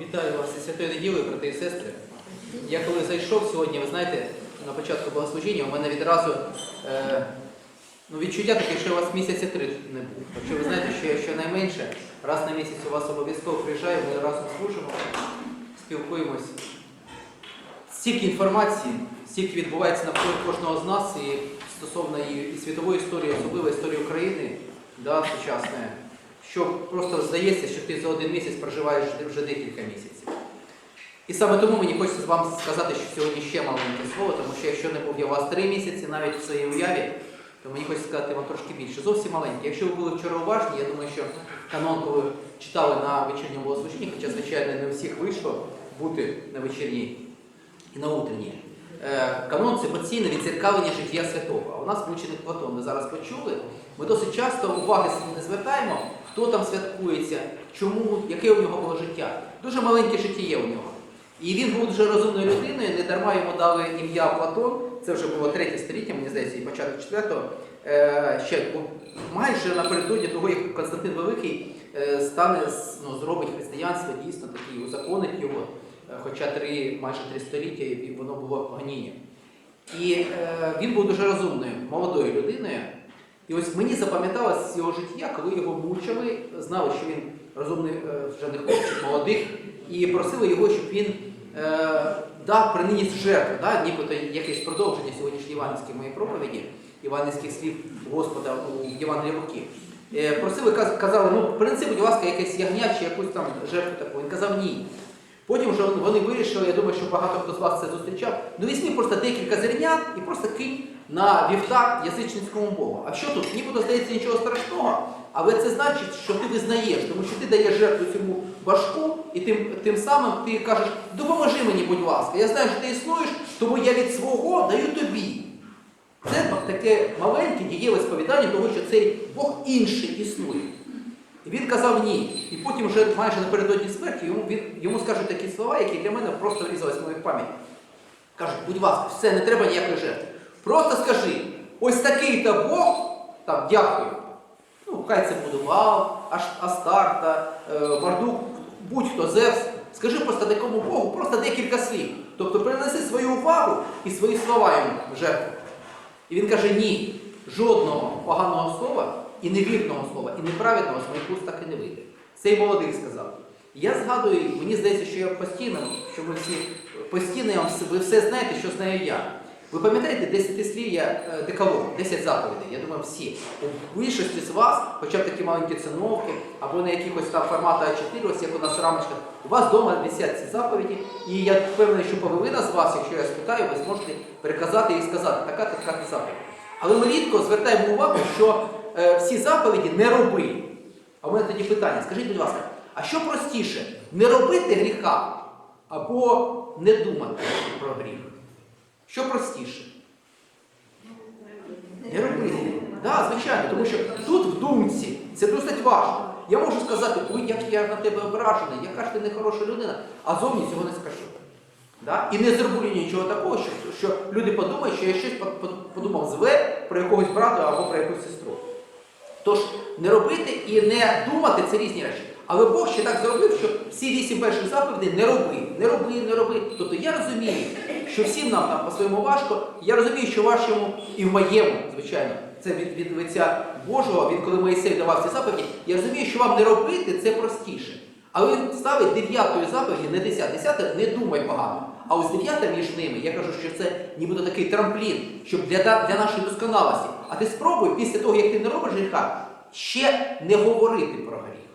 Вітаю вас із святою неділею, брати і сестри. Я коли зайшов сьогодні, ви знаєте, на початку богослужіння у мене відразу е, ну, відчуття таке, що у вас місяці три не був. Якщо ви знаєте, що я щонайменше раз на місяць у вас обов'язково приїжджаю, ми разом служимо, спілкуємось. Стільки інформації, стільки відбувається навколо кожного з нас і стосовно і, і світової історії, особливо історії України, да, сучасної, що просто здається, що ти за один місяць проживаєш вже декілька місяців. І саме тому мені хочеться вам сказати, що сьогодні ще маленьке слово, тому що якщо не був я у вас три місяці, навіть в своїй уяві, то мені хочеться сказати вам трошки більше. Зовсім маленьке. Якщо ви були вчора уважні, я думаю, що канон, коли читали на вечірньому богослужінні, хоча, звичайно, не у всіх вийшло бути на вечірній і на утренній. Е, Канон це емоційне відзеркалення життя святого. А у нас мученик Платон, ми зараз почули. Ми досить часто уваги не звертаємо, хто там святкується, чому, яке у нього було життя. Дуже маленьке життя у нього. І він був дуже розумною людиною, не дарма йому дали ім'я Платон. Це вже було третє століття, мені здається, і початок четвертого. Е, ще майже напередодні того, як Константин Великий е, стане ну, зробить християнство дійсно такі, узаконить його. Е, Хоча три, майже три століття і воно було гонінням. І е, він був дуже розумною, молодою людиною. І ось мені запам'яталось його життя, коли його мучили, знали, що він розумний е, вже не хлопчик, молодих, і просили його, щоб він е, дав приніс жертву, да, нібито якесь продовження сьогоднішньої іванівської моєї проповіді, іванівських слів Господа у Євангелії Луки. Е, просили, казали, ну принеси, будь ласка, якесь ягня чи якусь там жертву таку. Він казав ні. Потім вже вони вирішили, я думаю, що багато хто з вас це зустрічав. Ну візьми просто декілька зернят і просто кинь на вівтар язичницькому Богу. А що тут? Нібито здається нічого страшного, але це значить, що ти визнаєш, тому що ти даєш жертву цьому башку, і тим, тим самим ти кажеш, допоможи мені, будь ласка. Я знаю, що ти існуєш, тому я від свого даю тобі. Це таке маленьке дієве сповідання того, що цей Бог інший існує. Він казав ні. І потім вже майже напередодні смерті йому, він, йому скажуть такі слова, які для мене просто врізались в мою пам'ять. Кажуть, будь ласка, все, не треба ніякої жертви. Просто скажи, ось такий-то Бог, там, дякую. Ну, хай це буде Вал, Астарта, е, Мардук, будь-хто Зевс. Скажи просто такому Богу просто декілька слів. Тобто принеси свою увагу і свої слова йому в жертву. І він каже, ні, жодного поганого слова і невірного слова, і неправедного з моїх так і не вийде. Цей молодий сказав. Я згадую, мені здається, що я постійно, що ви всі постійно ви все знаєте, що знаю я. Ви пам'ятаєте 10 слів я декалог, 10 заповідей, я думаю, всі. У більшості з вас, хоча б такі маленькі циновки, або на якихось там формату А4, ось як у нас рамочка, у вас вдома висять ці заповіді, і я впевнений, що половина з вас, якщо я спитаю, ви зможете переказати і сказати, така така заповідь. Але ми рідко звертаємо увагу, що всі заповіді не роби. А у мене тоді питання, скажіть, будь ласка, а що простіше, не робити гріха або не думати про гріх? Що простіше? Не робити. Так, звичайно, тому що тут в думці це досить важко. Я можу сказати, ой, як я на тебе ображений, яка ж ти нехороша людина, а зовні цього не скажу. Да? І не зроблю нічого такого, що, що люди подумають, що я щось под- под- подумав зле про якогось брата або про якусь сестру. Тож не робити і не думати це різні речі. Але Бог ще так зробив, що всі вісім перших заповідей не роби, не роби, не роби. Тобто я розумію, що всім нам там по-своєму важко. Я розумію, що вашому і в моєму, звичайно, це від, від лиця Божого, він коли Моїсей давав ці заповіді, я розумію, що вам не робити це простіше. Але він ставить дев'ятою заповіді, не десят. Десята не думай погано. А ось дев'ята між ними, я кажу, що це нібито такий трамплін, щоб для, для нашої досконалості. А ти спробуй після того, як ти не робиш гріха, ще не говорити про гріх,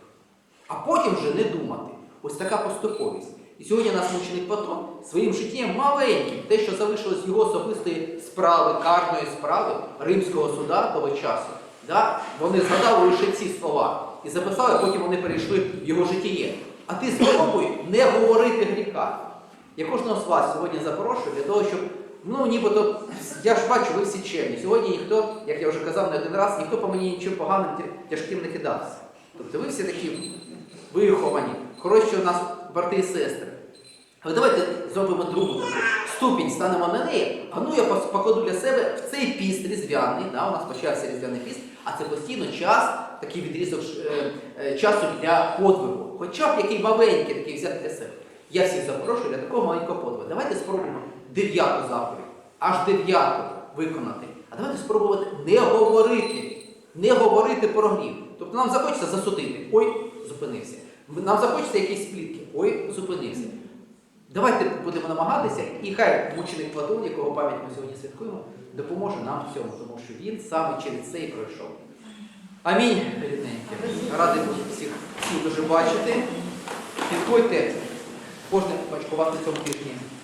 а потім вже не думати. Ось така поступовість. І сьогодні нас мученик Платон своїм життям маленьким, те, що залишилось його особистої справи, карної справи римського суда того часу. Да? Вони згадали лише ці слова і записали, потім вони перейшли в його житіє. А ти спробуй не говорити гріха. Я кожного з вас сьогодні запрошую для того, щоб, ну нібито, я ж бачу, ви всі чемні. Сьогодні ніхто, як я вже казав не один раз, ніхто по мені нічим поганим тяжким не кидався. Тобто ви всі такі виховані, хороші у нас брати і сестри. Але давайте зробимо другу таку ступінь, станемо на неї. А ну я покладу для себе в цей піст різдвяний, да, у нас почався різдвяний піст, а це постійно час, такий відрізок е, е, часу для подвигу. Хоча б який маленький такий взяти для себе. Я всіх запрошую для такого маленького подвигу. Давайте спробуємо дев'яту заповідь, аж дев'яту виконати. А давайте спробувати не говорити, не говорити про гріх. Тобто нам захочеться засудити. Ой, зупинився. Нам захочеться якісь плітки. Ой, зупинився. Давайте будемо намагатися, і хай мученик Платон, якого пам'ять ми сьогодні святкуємо, допоможе нам в цьому, тому що він саме через це і пройшов. Амінь, рідненькі. Радий всіх, всіх дуже бачити. Підходьте, кожен бачку цього тижні